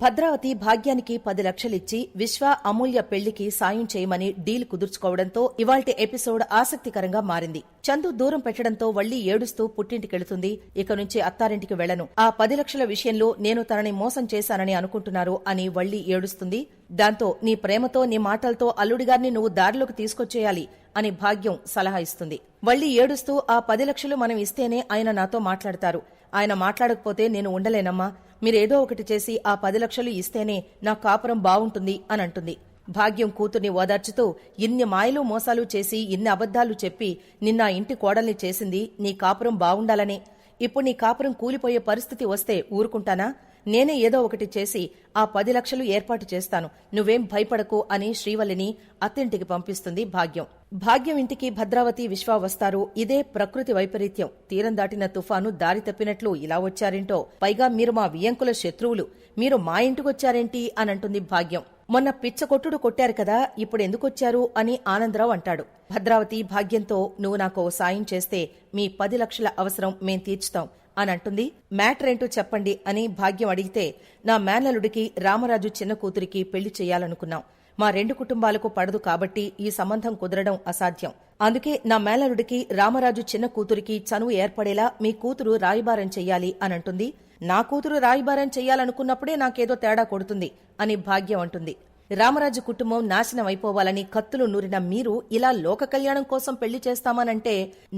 భద్రావతి భాగ్యానికి పది లక్షలిచ్చి విశ్వ అమూల్య పెళ్ళికి సాయం చేయమని డీల్ కుదుర్చుకోవడంతో ఇవాల్టి ఎపిసోడ్ ఆసక్తికరంగా మారింది. చందు దూరం పెట్టడంతో వళ్ళి ఏడుస్తూ పుట్టింటికెళుతుంది. ఇక నుంచి అత్తారింటికి వెళ్ళను ఆ పది లక్షల విషయంలో నేను తనని మోసం చేశానని అనుకుంటున్నారు అని వళ్ళి ఏడుస్తుంది. దాంతో నీ ప్రేమతో నీ మాటలతో అల్లుడిగారిని నువ్వు దారిలోకి తీసుకొచ్చేయాలి అని భాగ్యం సలహా ఇస్తుంది. వళ్ళి ఏడుస్తూ ఆ పది లక్షలు మనం ఇస్తేనే ఆయన నాతో మాట్లాడతారు. ఆయన మాట్లాడకపోతే నేను ఉండలేనమ్మా. మీరేదో ఒకటి చేసి ఆ పది లక్షలు ఇస్తేనే నా కాపురం బావుంటుంది అని అంటుంది భాగ్యం కూతుర్ని ఓదార్చుతూ ఇన్ని మాయలు మోసాలు చేసి ఇన్ని అబద్ధాలు చెప్పి నిన్న ఇంటి కోడల్ని చేసింది నీ కాపురం బావుండాలనే. ఇప్పుడు నీ కాపురం కూలిపోయే పరిస్థితి వస్తే ఊరుకుంటానా? నేనే ఏదో ఒకటి చేసి ఆ పది లక్షలు ఏర్పాటు చేస్తాను. నువ్వేం భయపడకు అని శ్రీవల్లిని అత్తింటికి పంపిస్తుంది భాగ్యం. భాగ్యం ఇంటికి భద్రావతి విశ్వ వస్తారు. ఇదే ప్రకృతి వైపరీత్యం. తీరం దాటిన తుఫాను దారి తప్పినట్లు ఇలా వచ్చారేంటో? పైగా మీరు మా వియంకుల శత్రువులు. మీరు మా ఇంటికొచ్చారేంటి? అని అంటుంది భాగ్యం. మొన్న పిచ్చకొట్టుడు కొట్టారు కదా ఇప్పుడు ఎందుకొచ్చారు? అని ఆనందరావు అంటాడు. భద్రావతి భాగ్యంతో నువ్వు నాకు సాయం చేస్తే మీ పది లక్షల అవసరం మేం తీర్చుతాం. అని అంటుంది మ్యాటర్ ఏంటో చెప్పండి అని భాగ్యం అడిగితే నా మేనలుడికి రామరాజు చిన్న కూతురికి పెళ్ళి చేయాలనుకున్నాం. మా రెండు కుటుంబాలకు పడదు కాబట్టి ఈ సంబంధం కుదరడం అసాధ్యం. అందుకే నా మేనలుడికి రామరాజు చిన్న కూతురికి చనువు ఏర్పడేలా మీ కూతురు రాయబారం చెయ్యాలి అనంటుంది. నా కూతురు రాయబారం చెయ్యాలనుకున్నప్పుడే నాకేదో తేడా కొడుతుంది అని భాగ్యం అంటుంది. రామరాజు కుటుంబం నాశనం అయిపోవాలని కత్తులు నూరిన మీరు ఇలా లోక కళ్యాణం కోసం పెళ్ళి చేస్తామనంటే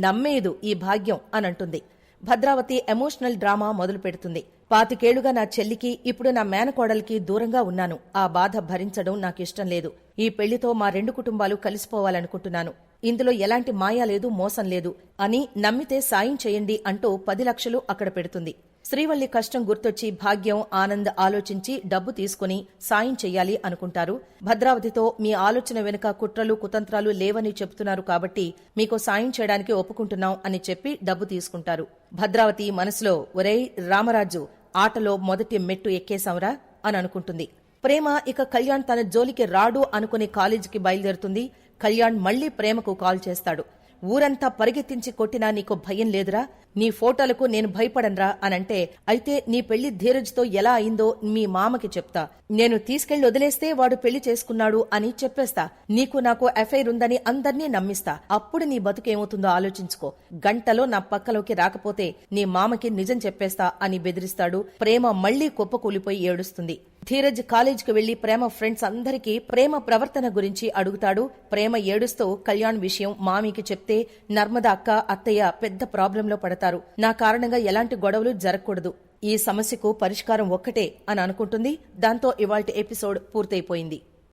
నమ్మేదు ఈ భాగ్యం అనంటుంది. భద్రావతి ఎమోషనల్ డ్రామా మొదలు పెడుతుంది పాతికేళ్ళుగా నా చెల్లికి ఇప్పుడు నా మేనకోడలికి దూరంగా ఉన్నాను. ఆ బాధ భరించడం నాకిష్టం లేదు. ఈ పెళ్ళితో మా రెండు కుటుంబాలు కలిసిపోవాలనుకుంటున్నాను. ఇందులో ఎలాంటి మాయా లేదు మోసం లేదు అని నమ్మితే సాయం చేయండి అంటూ పది లక్షలు అక్కడ పెడుతుంది. శ్రీవల్లి కష్టం గుర్తొచ్చి భాగ్యం ఆనంద్ ఆలోచించి డబ్బు తీసుకుని సాయం చెయ్యాలి అనుకుంటారు. భద్రావతితో మీ ఆలోచన వెనుక కుట్రలు కుతంత్రాలు లేవని చెబుతున్నారు కాబట్టి మీకు సాయం చేయడానికి ఒప్పుకుంటున్నాం అని చెప్పి డబ్బు తీసుకుంటారు. భద్రావతి మనసులో ఒరేయ్ రామరాజు ఆటలో మొదటి మెట్టు ఎక్కేశాంరా అని అనుకుంటుంది. ప్రేమ ఇక కళ్యాణ్ తన జోలికి రాడు అనుకుని కాలేజీకి బయలుదేరుతుంది. కళ్యాణ్ మళ్ళీ ప్రేమకు కాల్ చేస్తాడు. ఊరంతా పరిగెత్తించి కొట్టినా నీకు భయం లేదురా? నీ ఫోటోలకు నేను భయపడనరా అనంటే అయితే నీ పెళ్ళి ధీరజ్తో ఎలా అయిందో మీ మామకి చెప్తా. నేను తీసుకెళ్ళి వదిలేస్తే వాడు పెళ్ళి చేసుకున్నాడు అని చెప్పేస్తా. నీకు నాకు ఎఫైర్ ఉందని అందర్నీ నమ్మిస్తా. అప్పుడు నీ బతుకేమవుతుందో ఆలోచించుకో. గంటలో నా పక్కలోకి రాకపోతే నీ మామకి నిజం చెప్పేస్తా అని బెదిరిస్తాడు. ప్రేమ మళ్ళీ కుప్పకూలిపోయి ఏడుస్తుంది. ధీరజ్ కాలేజీకి వెళ్ళి ప్రేమ ఫ్రెండ్స్ అందరికీ ప్రేమ ప్రవర్తన గురించి అడుగుతాడు. ప్రేమ ఏడుస్తూ కళ్యాణ్ విషయం మామీకి చెప్తే నర్మద అక్క అత్తయ్య పెద్ద ప్రాబ్లంలో పడతారు. నా కారణంగా ఎలాంటి గొడవలు జరగకూడదు. ఈ సమస్యకు పరిష్కారం ఒక్కటే అని అనుకుంటుంది. దాంతో ఇవాల్టి ఎపిసోడ్ పూర్తయిపోయింది.